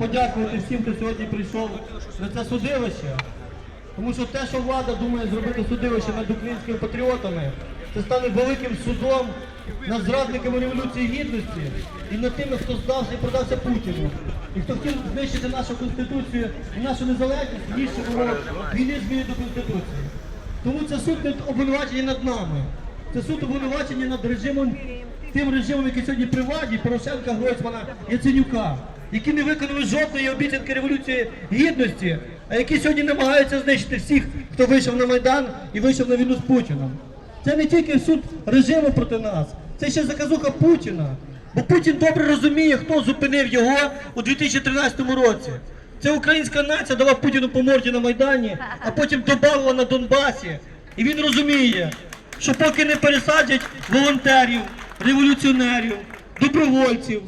подякувати всім, хто сьогодні прийшов на це судилище. Тому що те, що влада думає зробити судилище над українськими патріотами, це стане великим судом над зрадниками Революції Гідності і над тими, хто здався і продався Путіну. І хто хотів знищити нашу Конституцію і нашу незалежність, ніж війни зміни до Конституції. Тому це суд не обвинувачення над нами. Це суд обвинувачення над режимом, тим режимом, який сьогодні при владі, Порошенка, Гройсмана, Яценюка, які не виконали жодної обіцянки Революції Гідності, а які сьогодні намагаються знищити всіх, хто вийшов на Майдан і вийшов на війну з Путіном. Це не тільки суд режиму проти нас, це ще заказуха Путіна. Бо Путін добре розуміє, хто зупинив його у 2013 році. Це українська нація дала Путіну по морді на Майдані, а потім добавила на Донбасі. І він розуміє, що поки не пересадять волонтерів, революціонерів, добровольців,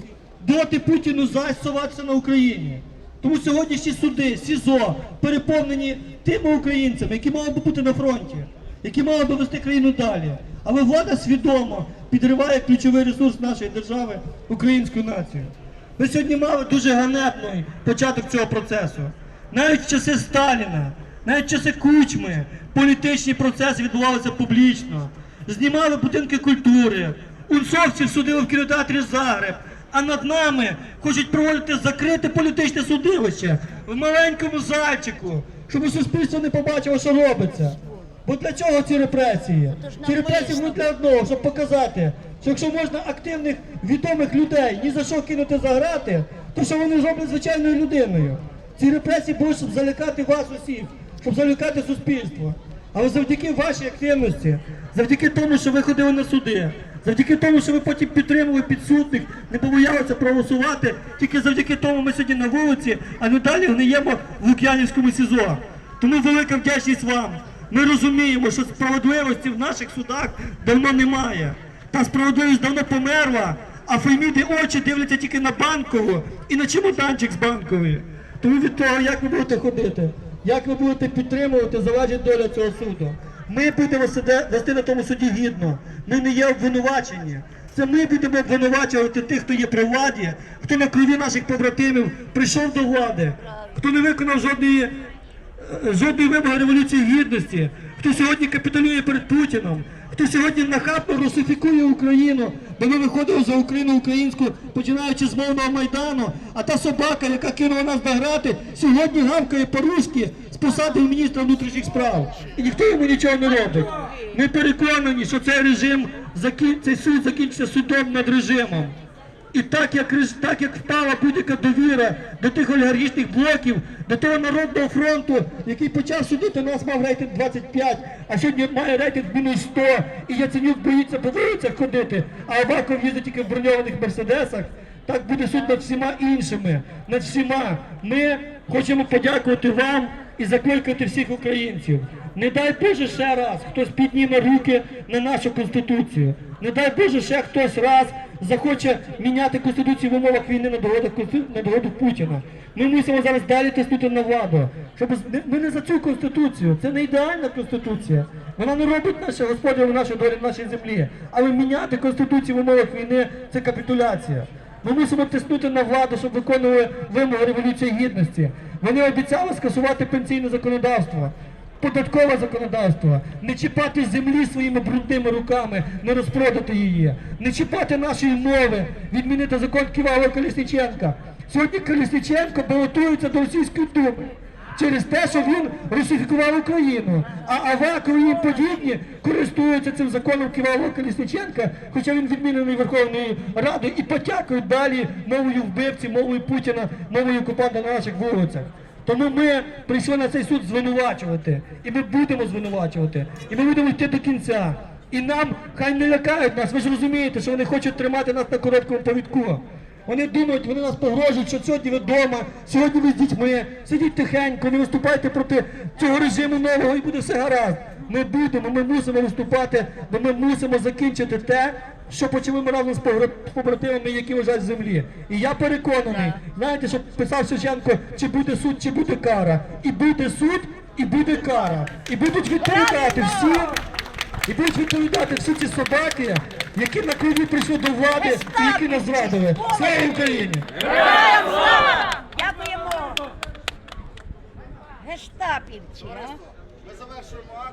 доти Путіну зась соватися на Україні. Тому сьогоднішні суди, СІЗО переповнені тими українцями, які мали би бути на фронті, які мали би вести країну далі. Але влада свідомо підриває ключовий ресурс нашої держави українську націю. Ви сьогодні мали дуже ганебний початок цього процесу. Навіть в часи Сталіна, навіть в часи Кучми політичні процеси відбувалися публічно. Знімали будинки культури, унцовців судили в кінотеатрі Загреб. А над нами хочуть проводити закрите політичне судилище в маленькому зальчику, щоб суспільство не побачило, що робиться. Бо для чого ці репресії? Ці репресії будуть для одного, щоб показати, що якщо можна активних відомих людей ні за що кинути за грати, то що вони зроблять звичайною людиною. Ці репресії будуть, щоб залякати вас усіх, щоб залякати суспільство. Але завдяки вашій активності, завдяки тому, що ви ходили на суди, завдяки тому, що ви потім підтримували підсудних, не побоялися проголосувати, тільки завдяки тому ми сьогодні на вулиці, а не далі гниємо в Лук'янівському СІЗО. Тому велика вдячність вам. Ми розуміємо, що справедливості в наших судах давно немає. Та справедливість давно померла, а Феміди очі дивляться тільки на банкову і на чемоданчик з банкової. Тому від того, як ви будете ходити, як ви будете підтримувати, залежить доля цього суду. Ми будемо сиде- вести на тому суді гідно. Ми не є обвинувачені. Це ми будемо обвинувачувати тих, хто є при владі, хто на крові наших побратимів прийшов до влади, хто не виконав жодної жодної вимоги Революції Гідності, хто сьогодні капітулює перед Путіном, хто сьогодні нахабно русифікує Україну, бо ми виходили за Україну українську, починаючи з мовного майдану, а та собака, яка кинула нас награти, сьогодні гавкає по-руськи посади міністра внутрішніх справ. І ніхто йому нічого не робить. Ми переконані, що цей режим закін- цей суд закінчиться судом над режимом. І так як, так як впала будь-яка довіра до тих олігархічних блоків, до того народного фронту, який почав судити нас, мав рейтинг 25, а сьогодні має рейтинг мінус 100, і Яценюк боїться по вулицях ходити, а Аваков їздить тільки в броньованих мерседесах. Так буде суд над всіма іншими, над всіма. Ми хочемо подякувати вам і закликати всіх українців. Не дай Боже ще раз хтось підніме руки на нашу конституцію. Не дай Боже ще хтось раз захоче міняти конституцію в умовах війни на догоду, на догоду Путіна. Ми мусимо зараз далі тиснути на владу. Щоб ми не за цю конституцію. Це не ідеальна конституція. Вона не робить наше господарю нашої долі нашій землі. Але міняти конституцію в умовах війни це капітуляція. Ми мусимо тиснути на владу, щоб виконували вимоги революції гідності. Вони обіцяли скасувати пенсійне законодавство. Податкове законодавство, не чіпати землі своїми брудними руками, не розпродати її, не чіпати нашої мови, відмінити закон Ківала Колісниченка. Сьогодні Колісниченко балотується до російської думи через те, що він русифікував Україну. А Аваков і подібні користуються цим законом Ківала Колісниченка, хоча він відмінений Верховною Радою і потякують далі мовою вбивці, мовою Путіна, мовою окупанта на наших вулицях. Тому ми прийшли на цей суд звинувачувати. І ми будемо звинувачувати. І ми будемо йти до кінця. І нам хай не лякають нас. Ви ж розумієте, що вони хочуть тримати нас на короткому повідку. Вони думають, вони нас погрожують, що сьогодні ви вдома, сьогодні ви з дітьми, сидіть тихенько, не виступайте проти цього режиму нового і буде все гаразд. Ми будемо, ми мусимо виступати, бо ми мусимо закінчити те, що почали ми разом з побратимами, які лежать в землі. І я переконаний, знаєте, що писав Шевченко, чи буде суд, чи буде кара. І буде суд, і буде кара. І будуть відповідати всі і будуть відповідати всі ці собаки, які на крові прийшли до влади і які нас зрадили. Слава Україні! Героям слава! Дякуємо! Гештапівці! Ми завершуємо акцію.